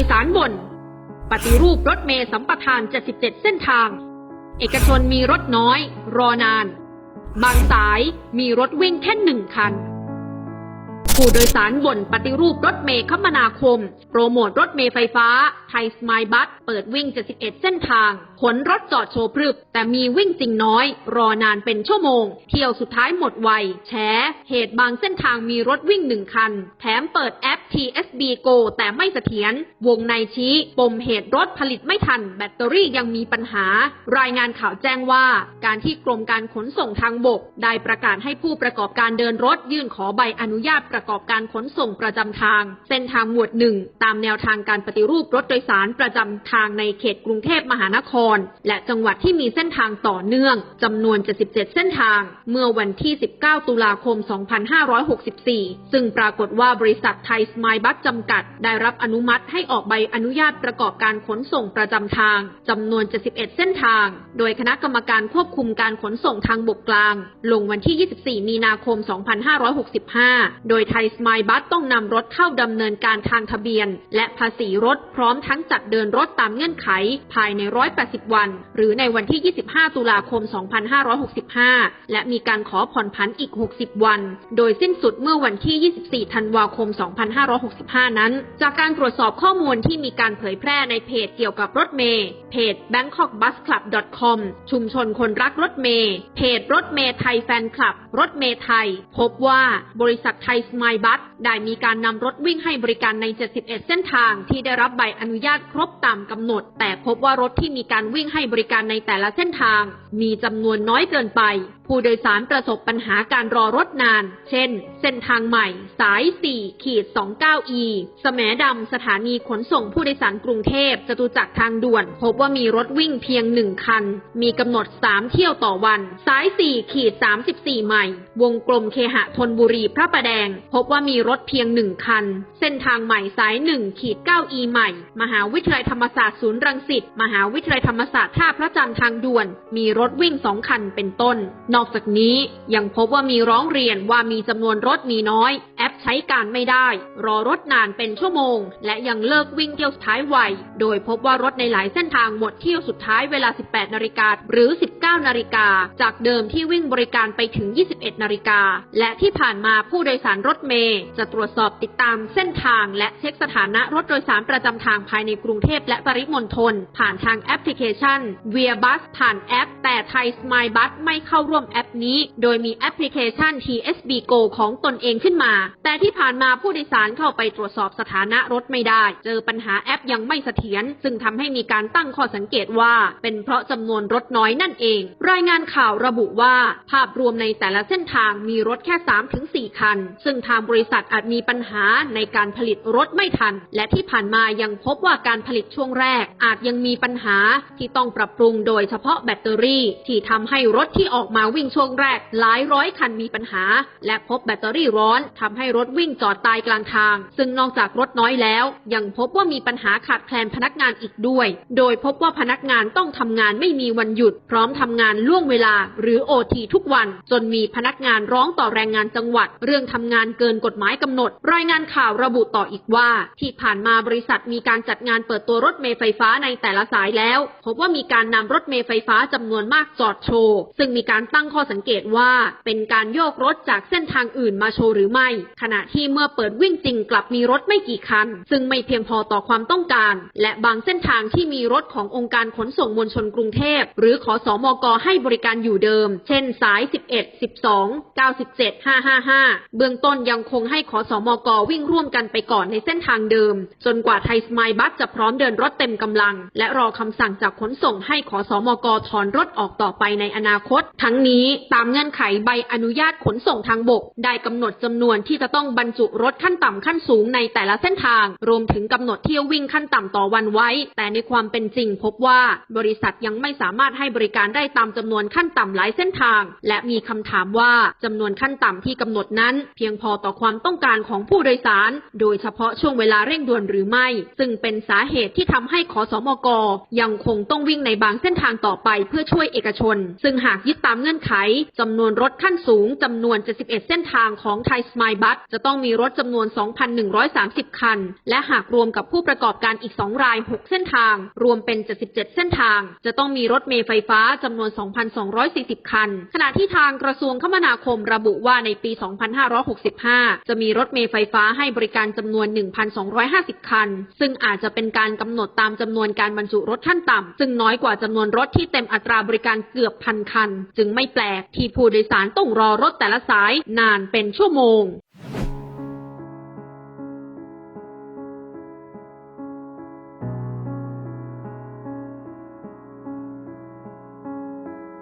ยสารบน ปฏิรูปรถเมล์สัมปทาน 77 เส้นทาง เอกชนมีรถน้อย รอนาน บางสายมีรถวิ่งแค่หนึ่งคัน ผู้โดยสารบ่นปฏิรูปรถเมล์คมนาคม โปรโมทรถเมล์ไฟฟ้า ไทยสมายบัสเปิดวิ่ง 71 เส้นทาง ขนรถจอดโชว์พรึบ แต่มีวิ่งจริงน้อย รอนานเป็นชั่วโมง เที่ยวสุดท้ายหมดไวแฉเหตุบางเส้นทางมีรถวิ่งหนึ่งคัน แถมเปิดแอป TSB Go แต่ไม่เสถียรวงในชี้ ปมเหตุรถผลิตไม่ทัน แบตเตอรี่ยังมีปัญหา รายงานข่าวแจ้งว่า การที่กรมการขนส่งทางบก ได้ประกาศให้ผู้ประกอบการเดินรถยื่นขอใบอนุญาตประกอบการขนส่งประจำทาง เส้นทางหมวดหนึ่งตามแนวทางการปฏิรูปรถโดยสารประจำทางในเขตกรุงเทพมหานคร และจังหวัดที่มีเส้นทางต่อเนื่องจำนวน 77 เส้นทาง เมื่อวันที่ 19 ตุลาคม 2564 ซึ่งปรากฏว่าบริษัทไทยสมายบัสจำกัด ได้รับอนุมัติให้ออกใบอนุญาตประกอบการขนส่งประจำทางจำนวน 71 เส้นทาง โดยคณะกรรมการควบคุมการขนส่งทางบกกลาง ลงวันที่ 24 มีนาคม 2565 โดยไทยสมายบัสต้องนำรถเข้าดำเนินการทางทะเบียน และภาษีรถพร้อมทั้งจัดเดินรถตามเงื่อนไข ภายใน 180 วัน หรือในวันที่ 25 ตุลาคม 2565 และมีการขอผ่อนผันอีก 60 วัน โดยสิ้นสุดเมื่อวันที่ 24 ธันวาคม 2565 นั้น จากการตรวจสอบข้อมูลที่มีการเผยแพร่ในเพจเกี่ยวกับรถเมย์เพจ bangkokbusclub.com ชุมชนคนรักรถเมย์เพจรถเมย์ไทยแฟนคลับ รถเมย์ไทย พบว่าบริษัทไทยสมายบัสได้มีการนำรถวิ่งให้บริการใน 71 เส้นทางที่ได้รับใบอนุญาตครบตามกำหนด แต่พบว่ารถที่มีการวิ่งให้บริการในแต่ละเส้นทาง มีจำนวนน้อยเกินไป ผู้โดยสารประสบปัญหาการรอรถนาน เช่น เส้นทางใหม่ สาย 4 ขีด 29E สแหมดำ สถานีขนส่งผู้โดยสารกรุงเทพจตุจักรทางด่วน พบว่ามีรถวิ่งเพียง 1 คัน มีกำหนด 3 เที่ยวต่อวัน สาย 4 ขีด 34 ใหม่ วงกลมเคหะทนบุรีพระประแดงพบว่ามีรถเพียง1คัน เส้นทางใหม่สาย1ขีด 9E ใหม่ มหาวิทยาลัยธรรมศาสตร์ศูนย์รังสิต มหาวิทยาลัยธรรมศาสตร์ท่าพระจันทร์ทางด่วน มีรถวิ่ง2คันเป็นต้น นอกจากนี้ยังพบว่ามีร้องเรียนว่ามีจำนวนรถมีน้อย แอปใช้การไม่ได้ รอรถนานเป็นชั่วโมง และยังเลิกวิ่งเที่ยวสุดท้ายไว โดยพบว่ารถในหลายเส้นทางหมดเที่ยวสุดท้ายเวลา 18 นาฬิกาหรือ 19 นาฬิกา จากเดิมที่วิ่งบริการไปถึง 21 นาฬิกา และที่ผ่านมาผู้โดยสารรถถเมย์จะตรวจสอบติดตามเส้นทางและเช็คสถานะรถโดยสารประจำทางภายในกรุงเทพและปริมณฑลผ่านทางแอปพลิเคชัน v i a Bus ผ่านแอป แต่ไทย Smile Bus ไม่เข้าร่วมแอปนี้ โดยมีแอปพลิเคชัน TSB Go ของตนเองขึ้นมา แต่ที่ผ่านมาผู้โดยสารเข้าไปตรวจสอบสถานะรถไม่ได้ เจอปัญหาแอปยังไม่เสถียรซึ่งทำให้มีการตั้งข้อสังเกตว่า เป็นเพราะจำนวนรถน้อยนั่นเอง รายงานข่าวระบุว่า ภาพรวมในแต่ละเส้นทางมีรถแค่ 3-4 คัน ซึ่งทางบริษัทอาจมีปัญหาในการผลิตรถไม่ทัน และที่ผ่านมายังพบว่าการผลิตช่วงแรก อาจยังมีปัญหาที่ต้องปรับปรุงโดยเฉพาะแบตเตอรี่ ที่ทำให้รถที่ออกมาวิ่งช่วงแรก หลายร้อยคันมีปัญหา และพบแบตเตอรี่ร้อนทำให้รถวิ่งจอดตายกลางทาง ซึ่งนอกจากรถน้อยแล้ว ยังพบว่ามีปัญหาขาดแคลนพนักงานอีกด้วย โดยพบว่าพนักงานต้องทำงานไม่มีวันหยุด พร้อมทำงานล่วงเวลา หรือโอทีทุกวัน จนมีพนักงานร้องต่อแรงงานจังหวัด เรื่องทำงานเกินกฎหมายกำหนด รายงานข่าวระบุต่ออีกว่า ที่ผ่านมาบริษัทมีการจัดงานเปิดตัวรถเมล์ไฟฟ้าในแต่ละสายแล้ว พบว่ามีการนำรถเมล์ไฟฟ้าจำนวนมากจอดโชว์ซึ่งมีการตั้งข้อสังเกตว่า เป็นการโยกรถจากเส้นทางอื่นมาโชว์หรือไม่ ขณะที่เมื่อเปิดวิ่งจริงกลับมีรถไม่กี่คัน ซึ่งไม่เพียงพอต่อความต้องการ และบางเส้นทางที่มีรถขององค์การขนส่งมวลชนกรุงเทพ หรือขอสอมกให้บริการอยู่เดิม เช่นสาย 11 12 97 555 เบื้องต้นยังคงให้ขอสอมกวิ่งร่วมกันไปก่อนในเส้นทางเดิม จนกว่าไทยสมายบัสจะพร้อมเดินรถเต็มกำลัง และรอคำสั่งจากขนส่งให้ขอสอมกถอนรถออกต่อไปในอนาคต ทั้งนี้ตามเงื่อนไขใบอนุญาตขนส่งทางบก ได้กำหนดจำนวนที่จะต้องบรรจุรถขั้นต่ำขั้นสูงในแต่ละเส้นทาง รวมถึงกำหนดเที่ยววิ่งขั้นต่ำต่อวันไว้ แต่ในความเป็นจริงพบว่าบริษัทยังไม่สามารถให้บริการได้ตามจำนวนขั้นต่ำหลายเส้นทาง และมีคำถามว่าจำนวนขั้นต่ำที่กำหนดนั้น เพียงพอต่อความต้องการของผู้โดยสาร โดยเฉพาะช่วงเวลาเร่งด่วนหรือไม่ ซึ่งเป็นสาเหตุที่ทำให้ขอสมก ยังคงต้องวิ่งในบางเส้นทางต่อไปเพื่อช่วยเอกชน ซึ่งหากยึดตามเงื่อนไขจำนวนรถขั้นสูงจำนวน 71 เส้นทางของไทยสมายบัสจะต้องมีรถจำนวน 2,130 คัน และหากรวมกับผู้ประกอบการอีก 2 ราย 6 เส้นทาง รวมเป็น 77 เส้นทาง จะต้องมีรถเมล์ไฟฟ้าจำนวน 2,240 คัน ขณะที่ทางกระทรวงคมนาคมระบุว่าในปี 2565 2565 จะมีรถเมล์ไฟฟ้าให้บริการจำนวน 1,250 คัน ซึ่งอาจจะเป็นการกำหนดตามจำนวนการบรรจุรถขั้นต่ำ ซึ่งน้อยกว่าจำนวนรถที่เต็มอัตราบริการเกือบพันคัน จึงไม่แปลกที่ผู้โดยสารต้องรอรถแต่ละสายนานเป็นชั่วโมง